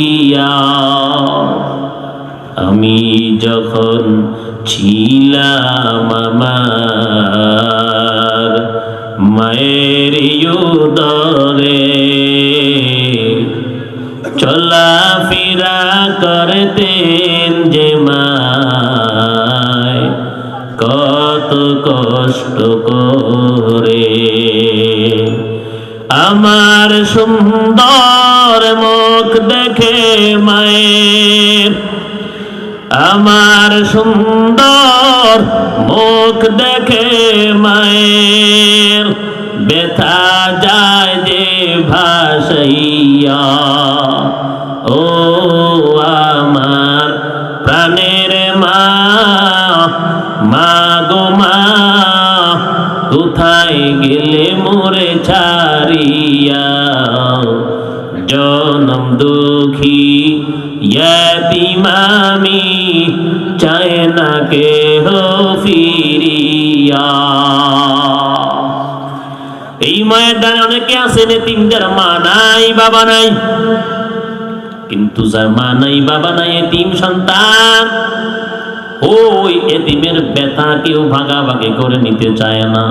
ফিরিয়া আমি যখন ছিলাম আমার মায়ের উদরে চলাফেরা করতেন যে আমার সুন্দর মুখ দেখে মায়ের ব্যথা যায় যে ভাসাইয়া ও আমার প্রাণের মা মা গো মা, কোথায় গেলে মোরে ছাড়িয়া? জনম দুঃখী ইয়াতিমামি চায় না কে হো ফিরিয়া। এই মায়ের দ্বারা অনেকে আছেন এতিমদের মা নাই, বাবা নাই। কিন্তু যার মা নাই, বাবা নাই এতিম সন্তান। ওই এতিমের ব্যথা কেউ ভাগাভাগি করে নিতে চায় না।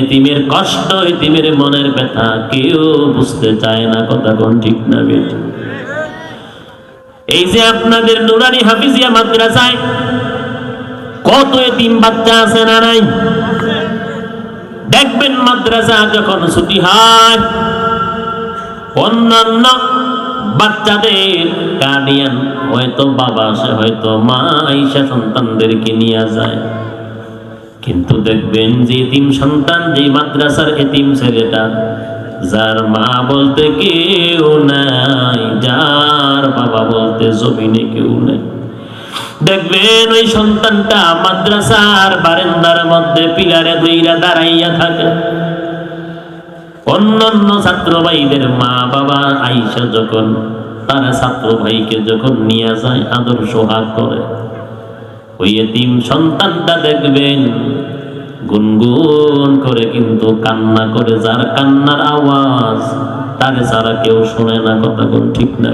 এতিমের কষ্ট, এতিমের মনের ব্যথা কেউ বুঝতে চায় না, কথা কোন ঠিক না এই যে আপনাদের নুরানি হাফিজিয়া মাদ্রাসায় কত এতিম বাচ্চা আছে না নাই? দেখবেন মাদ্রাসা যখন ছুটি হয়, অন্যান্য বাচ্চাদের গার্ডিয়ান হয়তো বাবা আসে, হয়তো মা আইসা সন্তানদেরকে নিয়ে যায়। কিন্তু দেখবেন যে এতিম সন্তান, যে মাদ্রাসার এতিম ছেলেটা, যার মা বলতে কেউ নাই, যার বাবা বলতে জমিনে কেউ নেই। দেখবেন ওই সন্তানটা মাদ্রাসার বারেন্দার মধ্যে পিলারে দুইরা দাঁড়াইয়া থাকে। অন্যান্য ছাত্র ভাইদের মা বাবা আইসা যখন, তারা ছাত্র ভাইকে যখন নিয়ে যায়, আদর সোহাগ করে। ওই এতিম সন্তানটা দেখবেন, গুনগুন করে কিন্তু কান্না করে, যার কান্নার আওয়াজ, তারে ছাড়া কেউ শোনে না, কথা কোন ঠিক না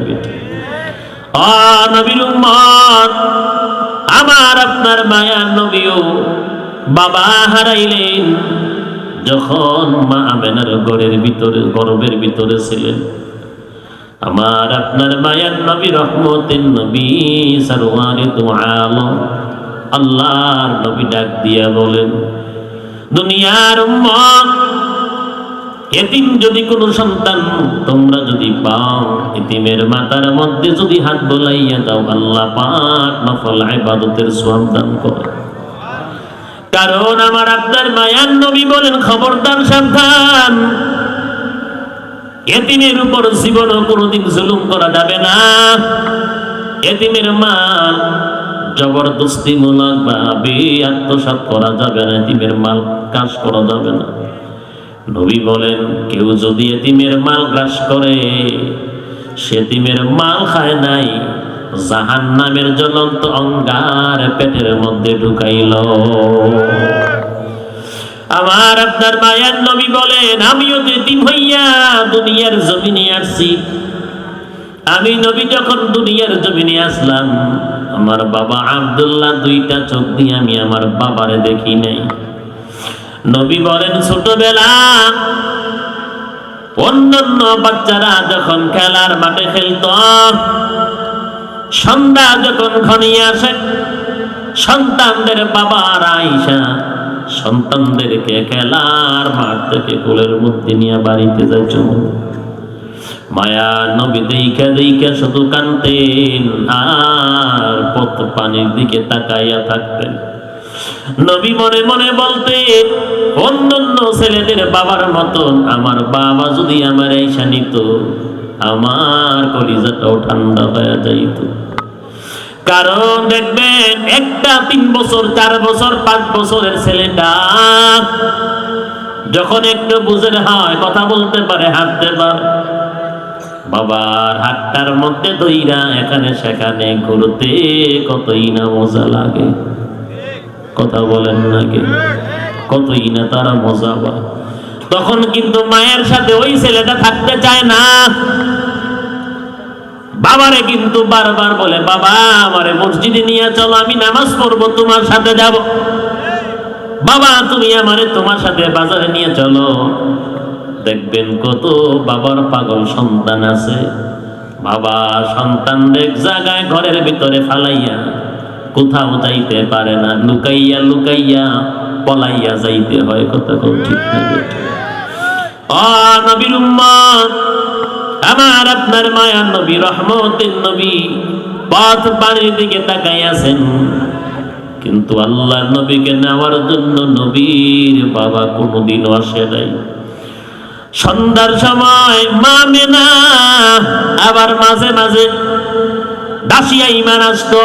উম্মত, আমার আপনার মায়ার নবীও বাবা হারাইলেন। যখন মা আমেনার গড়ের ভিতরে, গর্বের ভিতরে ছিলেন, আমার আপনার মায়ার নবী রহমতের নবী সারওয়ারে তো আলম, আল্লাহর নবী ডাক দিয়া বলেন, দুনিয়ার উম্মত, এতিম যদি কোনো সন্তান, তোমরা যদি পাও, এতিমের মাতার মধ্যে যদি হাত বোলাইয়া দাও, আল্লাহ পাক নফল ইবাদতের সওয়াব দান করে। কারণ আমার আপনার মায়ার নবী বলেন, খবরদার সাবধান এতিমের উপর জীবনও কোনোদিন জুলুম করা যাবে না। এতিমের মাল জবরদস্তি মূলক ভাবে, আত্মসাৎ করা যাবে না, এতিমের মাল কাজ করা যাবে না। নবী বলেন, কেউ যদি এতিমের মাল গ্রাস করে, সে এতিমের মাল খায় নাই জাহান নামের জ্বলন্ত অঙ্গার পেটের মধ্যে ঢুকাইল। আমার আপনার মায়ের নবী বলেন, আমিও এতিম হইয়া দুনিয়ার জমিনে আসছি। আমি নবী যখন দুনিয়ার জমিনে আসলাম, আমার বাবা আব্দুল্লাহ দুইটা চোখ দিয়ে আমি আমার বাবারে দেখি নাই। নবী বলেন, ছোটবেলা অন্যান্য বাচ্চারা যখন খেলার মাঠে খেলত সন্ধ্যা যখন ঘনিয়ে আসে, সন্তানদের বাবার আইসা সন্তানদেরকে খেলার মাঠ থেকে কোলের মধ্যে নিয়ে বাড়িতে যায় চুমু মায়া নবী দেখা দেখা শুধু কানতেন আর পথ পানির দিকে তাকাইয়া থাকতেন। নবী মনে মনে বলতে, অন্যান্য ছেলেদের বাবার মতন আমার বাবা যদি আমার এইসা নিত, আমার কলিজাটাও ঠান্ডা হয়ে যাইত। কারণ দেখবেন, একটা তিন বছর, চার বছর, পাঁচ বছরের ছেলেটা যখন একটু বুঝের হয়, কথা বলতে পারে, হাঁটতে পারে। বাবার হাতটার মধ্যে দইরা এখানে সেখানে ঘুরতে কতই না মজা লাগে। কথা বলেন নাকি কতই না তারা মজা পায়। তখন কিন্তু মায়ের সাথে ওই ছেলেটা থাকতে চায় না। বাবারে কিন্তু বারবার বলে, বাবা, আমারে মসজিদে নিয়ে চলো, আমি নামাজ পড়ব, তোমার সাথে যাব। বাবা, তুমি আমারে তোমার সাথে বাজারে নিয়ে চলো। দেখবেন কত বাবার পাগল সন্তান আছে। বাবা সন্তান এক জায়গায় ঘরের ভিতরে ফালাইয়া কোথাও যাইতে পারে না। লুকাইয়া লুকাইয়া পলাইয়া যাইতে হয়, কথা কোন ঠিক না আমার আপনার মায়ার নবী, রহমতের নবী, পথ পানির দিকে তাকাইয়াছেন কিন্তু আল্লাহর নবীকে নেওয়ার জন্য নবীর বাবা কোনোদিনও আসে নাই। সন্ধ্যার সময় মা মেনা আবার মাঝে মাঝে দাসিয়া ইমান আসতো।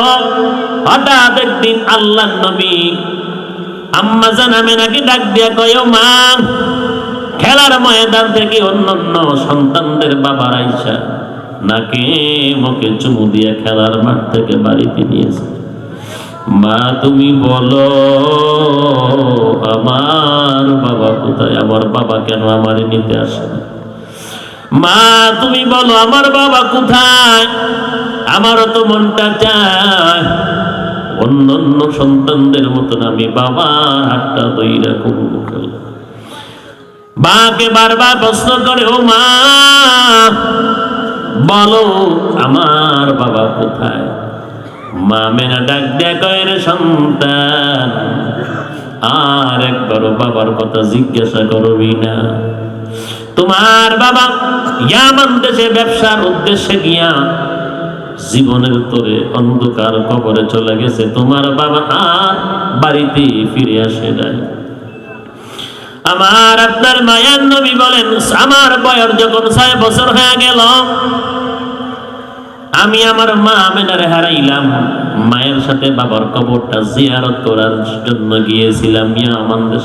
হঠাৎ একদিন আল্লাহ নবী আম্মা জানামে নাকি ডাক দিয়া কয়, "ও মা, খেলার ময়দান থেকে অন্যান্য সন্তানদের বাবার আইসা নাকি মুখে চুমু দিয়ে খেলার মাঠ থেকে বাড়িতে নিয়েছে মা, তুমি বলো, আমার বাবা কোথায়? আমার বাবা কেন আমারে নিতে আসে মা, তুমি বলো, আমার বাবা কোথায়? আমারও তো মনটা চায় অন্য অন্য সন্তানদের মতন আমি বাবার হাতটা দইরা করব খেলা। মাকে বারবার প্রশ্ন করে, ও মা, বলো আমার বাবা কোথায়? মা মেনা ডাক দেয়া কয়, রে সন্তান, আর একবারও বাবার কথা জিজ্ঞাসা করবি না। তোমার বাবা ইয়ামান দেশে ব্যবসার উদ্দেশ্যে গিয়া জীবনের তোরে অন্ধকার কবরে চলে গেছে। তোমার বাবা আর বাড়িতে ফিরে আসে নাই। আমার আপনার মায়ার নবী বলেন, আমার বয়স যখন ছয় বছর হয়ে গেল, আমি আমার মা আমেনারে হারাইলাম। মায়ের সাথে বাবার কবরটা জিয়ারত করার জন্য গিয়েছিলাম ইয়া আমাদের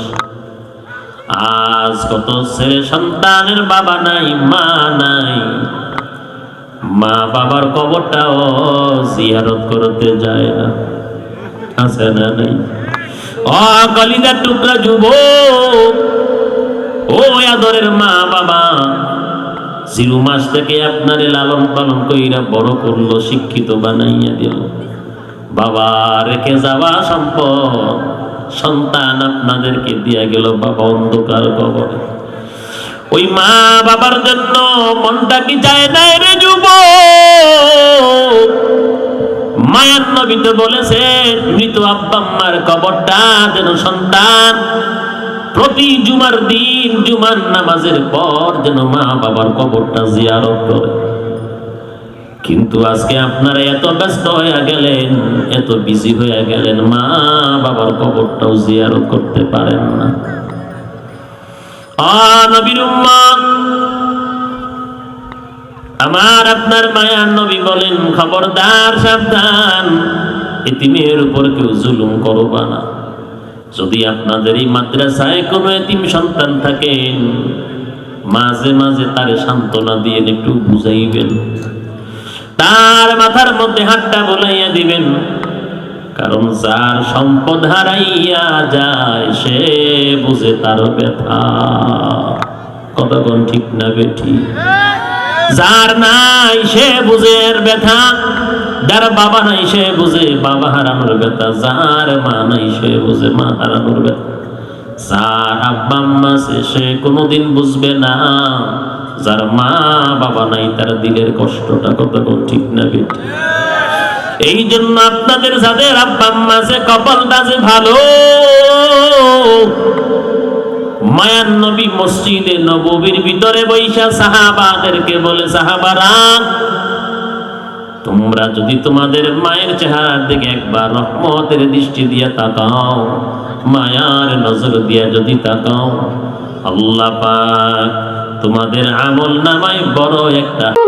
আজ কত ছেলে সন্তানের বাবা নাই, মা নাই। মা বাবার কবরটাও জিয়ারত করতে যায় না। আছে না নাই? ও কলিদার টুকরা যুব ও, আদরের মা বাবা। জিরু মাস থেকে আপনারে লালন পালন কইরা বড় করল, শিক্ষিত বানাইয়া দিল। বাবা, রেখে যাওয়া সম্পদ। সন্তান আপনাদেরকে দিয়া গেল বাবা অন্ধকার কবরে। ওই মা বাবার জন্য মনটা কি চায় না রে যুব? মায়ার নবীতে বলেছে, মৃত আব্বা আম্মার কবরটা যেন সন্তান। প্রতি জুমার দিন, জুমার নামাজের পর যেন মা বাবার কবরটা জিয়ারত করে। কিন্তু আজকে আপনারা এত ব্যস্ত হয়ে গেলেন, এত বিজি হয়ে গেলেন, মা বাবার কবরটাও জিয়ারত করতে পারেন না। আমার আপনার মায়ার নবী বলেন, খবরদার, সাবধান। এতিমের উপর কেউ জুলুম করবা না। যদি আপনাদের এই মাদ্রাসায় কোনো এতিম সন্তান থাকেন, মাঝে মাঝে তারে সান্ত্বনা দিয়ে একটু বুঝাইবেন। তার মাথার মধ্যে হাতটা বলাইয়া দিবেন। কারণ যার সম্পদ হারাইয়া যায়, সে বুঝে তার ব্যথা। কতক্ষণ ঠিক না বেঠি? যার নাই, সে বুঝে ব্যথা। যার বাবা নাই, সে বুঝে বাবা হারানোর ব্যথা। যার মা নাই, সে বুঝে মা হারানোর ব্যথা। যার আব্বা আম্মা সে কোনোদিন বুঝবে না। যার মা বাবা নাই, তার দিলের কষ্টটা কতক্ষণ ঠিক না বেঠি? এই জন্য আপনাদের যাদের আব্বা আম্মা আছে কপালটা ভালো। মায়ান নবী মসজিদে নববীর ভিতরে বৈশা সাহাবাদেরকে বলে, সাহাবারা, তোমরা যদি তোমাদের মায়ের চেহারার দিকে একবার রহমতের দৃষ্টি দিয়ে তাকাও, মায়ার নজর দিয়ে যদি তাকাও, আল্লাহ পাক তোমাদের আমল নামায় বড় একটা